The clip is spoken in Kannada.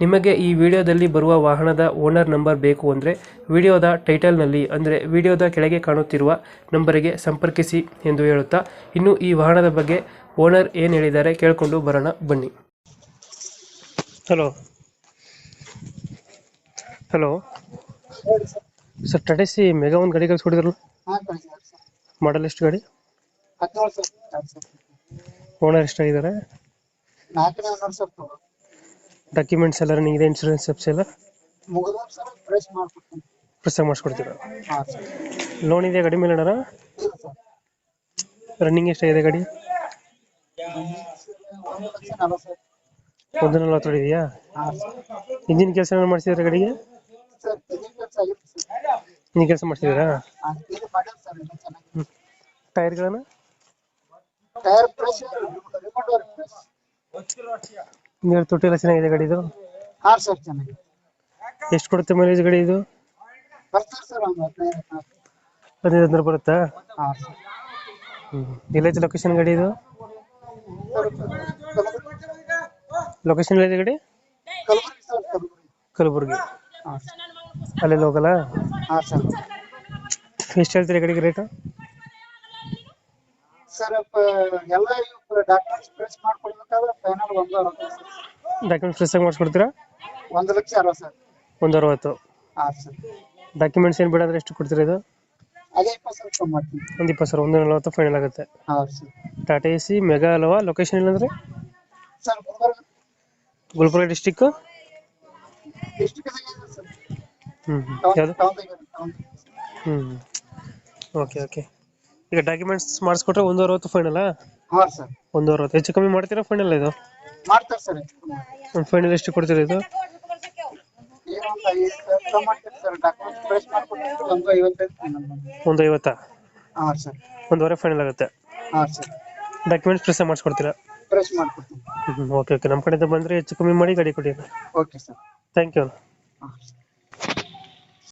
ನಿಮಗೆ ಈ ವಿಡಿಯೋದಲ್ಲಿ ಬರುವ ವಾಹನದ ಓನರ್ ನಂಬರ್ ಬೇಕು ಅಂದರೆ ವಿಡಿಯೋದ ಟೈಟಲ್ನಲ್ಲಿ ಅಂದರೆ ವಿಡಿಯೋದ ಕೆಳಗೆ ಕಾಣುತ್ತಿರುವ ನಂಬರಿಗೆ ಸಂಪರ್ಕಿಸಿ ಎಂದು ಹೇಳುತ್ತಾ ಇನ್ನು ಈ ವಾಹನದ ಬಗ್ಗೆ ಓನರ್ ಏನು ಹೇಳಿದ್ದಾರೆ ಕೇಳಿಕೊಂಡು ಬರೋಣ ಬನ್ನಿ. ಹಲೋ. ಹಲೋ. ಸರ್. ಟಡೆಸಿ ಮೆಗಾ ಒಂದು ಗಾಡಿ ಕಳಿಸ್ಕೊಡಿದ್ರಲ್ಲ ಮಾಡಲ್ ಎಷ್ಟು ಗಾಡಿ? ಓನರ್ ಎಷ್ಟಾಗಿದ್ದಾರೆ? ನಾಲ್ಕನೇ ಸರ್. ಡಾಕ್ಯುಮೆಂಟ್ಸ್ ಎಲ್ಲ ರನ್ನಿಂಗ್ ಇದೆ ಇನ್ಶೂರೆನ್ಸ್ ಎಪ್ಸ್ ಎಲ್ಲ? ಮುಗಿದ ಸರ್ ಫ್ರೆಶ್ ಮಾಡ್ಕೊಡ್ತೀನಿ. ಪ್ರೆಸ್ ಮಾಡಿಸ್ಕೊಡ್ತೀರಾ? ಹಾಂ ಸರ್. ಲೋನ್ ಇದೆ ಗಾಡಿ ಮೇಲೆ ಅಣ್ಣ? ಇಲ್ಲ ಸರ್. ರನ್ನಿಂಗ್ ಎಷ್ಟಾಗಿದೆ ಗಾಡಿ? ಒಂದು ಲಕ್ಷ ನಲವತ್ತು ಒಂದು ನಲ್ವತ್ತು ಇದೆಯಾ? ಹಾಂ ಸರ್. ಇಂಜಿನ್ ಕೆಲಸ ಏನಾದ್ರು ಮಾಡಿಸಿದ್ರೆ ಗಾಡಿಗೆ? ಸರ್ ಇದು ಕೆಲಸ ಆಗಿತ್ತು ಸರ್. ಇಂಜಿನ್ ಕೆಲಸ ಮಾಡಿಸಿದ್ದೀರಾ? ಹಾಂ ಇದು ಮಾಡ್ಯಾರ ಸರ್ ಇದು ಚೆನ್ನಾಗಿ ಟೈರ್ಗಳನ್ನ ಟೈರ್ ಫ್ರೆಶ್ ರಿಮೋಟ್ ಫ್ರೆಶ್ ನೀರು ತೊಟ್ಟಿ ಎಲ್ಲ ಚೆನ್ನಾಗಿದೆ ಗಾಡಿದು ಹಾಂ ಸರ್ ಚೆನ್ನಾಗಿದೆ. ಎಷ್ಟು ಕೊಡುತ್ತೆ ಮೈಲೇಜ್ ಗಾಡಿ ಇದು? ಬರ್ತಾರೆ ಸರ್ ಒಂದು ಹದಿನೈದು ಹದಿನಾರು ಬರುತ್ತಾ? ಹಾಂ ಸರ್. ಎಲ್ಲೈತೆ ಲೊಕೇಶನ್ ಗಾಡಿ ಇದು? ಲೊಕೇಶನ್ ಎಲ್ಲಿದೆ ಗಾಡಿ? ಕಲಬುರ್ಗಿ. ಸರ್ ಕಲಬುರಗಿ ಕಲಬುರಗಿ ಹಾಂ ಸರ್. ಅಲ್ಲೆಲ್ಲ ಹೋಗಲ್ಲ ಹಾಂ ಸರ್. ಎಷ್ಟು ಹೇಳ್ತೀರಿ ಗಾಡಿಗೆ ರೇಟು ಸರ್ ಎಲ್ಲ ಡಾಕ್ಯುಮೆಂಟ್ಸ್ ಫ್ರೆಶ್ ಮಾಡ್ಕೊಡ್ಬೇಕಾದ್ರೆ ಫೈನಲ್ ಒಂದು ಅರವತ್ತು ಸರ್. ಡಾಕ್ಯುಮೆಂಟ್ಸ್ ಫ್ರೆಶ್ ಆಗಿ ಮಾಡಿಸ್ಕೊಡ್ತೀರಾ? ಒಂದು ಲಕ್ಷ ಅರವತ್ತು ಸರ್. ಒಂದು ಅರವತ್ತು. ಹಾಂ ಸರ್. ಡಾಕ್ಯುಮೆಂಟ್ಸ್ ಏನು ಬೇಡ ಅಂದ್ರೆ ಎಷ್ಟು ಕೊಡ್ತೀರಾ ಇದು? ಅದೇ ಇಪ್ಪತ್ತು ಸಾವಿರ ಕಮ್ಮಿ ಮಾಡ್ತೀನಿ ಒಂದು ಇಪ್ಪತ್ತು ಸಾವಿರ ಒಂದು ನಲ್ವತ್ತು ಫೈನಲ್ ಆಗುತ್ತೆ. ಹಾಂ sir. Tata A C mega ಅಲ್ವಾ ಲೊಕೇಶನ್ ಇಲ್ಲಂದ್ರೆ sir Gulbarga. Gulbarga district district ಇದೆ ಸರ್. ಹ್ಞೂ ಯಾವುದು? ಹ್ಞೂ ಓಕೆ ಓಕೆ ಈಗ ಡಾಕ್ಯುಮೆಂಟ್ಸ್ ಮಾಡಿಸ್ಕೊಟ್ರೆ ಒಂದು ಅರವತ್ತು ಫೈನಲ್ ಹಾಂ ಸರ್ ಒಂದು ಅರವತ್ತು ಹೆಚ್ಚು ಕಮ್ಮಿ ಮಾಡ್ತೀರಾ ಫೈನಲ್ ಇದು? ಮಾಡ್ತಾರೆ ಸರ್ ಫೈನಲ್ ಎಷ್ಟು ಕೊಡ್ತೀರಾ ಇದು? ಏನೊಂದು ಐದು ಸಾವಿರ ಕಮ್ಮಿ ಸರ್ ಡಾಕ್ಯುಮೆಂಟ್ಸ್ ಫ್ರೆಶ್ ಮಾಡ್ಕೊಡ್ತೀನಿ ಒಂದು ಐವತ್ತೈದು ಫೈನಲ್ ಒಂದು ಐವತ್ತಾ? ಹಾಂ ಸರ್ ಒಂದುವರೆ ಫೈನಲ್ ಆಗುತ್ತೆ. ಹಾಂ ಸರ್ ಡಾಕ್ಯುಮೆಂಟ್ಸ್ ಪ್ರೆಸ್ ಮಾಡಿಸ್ಕೊಡ್ತೀರಾ? ಫ್ರೆಶ್ ಮಾಡ್ಕೊಡ್ತೀನಿ ಓಕೆ ಓಕೆ ನಮ್ಮ ಕಡೆಯಿಂದ ಬಂದ್ರೆ ಹೆಚ್ಚು ಕಮ್ಮಿ ಮಾಡಿ ಗಾಡಿ ಕೊಡಿ ಓಕೆ ಸರ್ ಥ್ಯಾಂಕ್ ಯು ಹಾಂ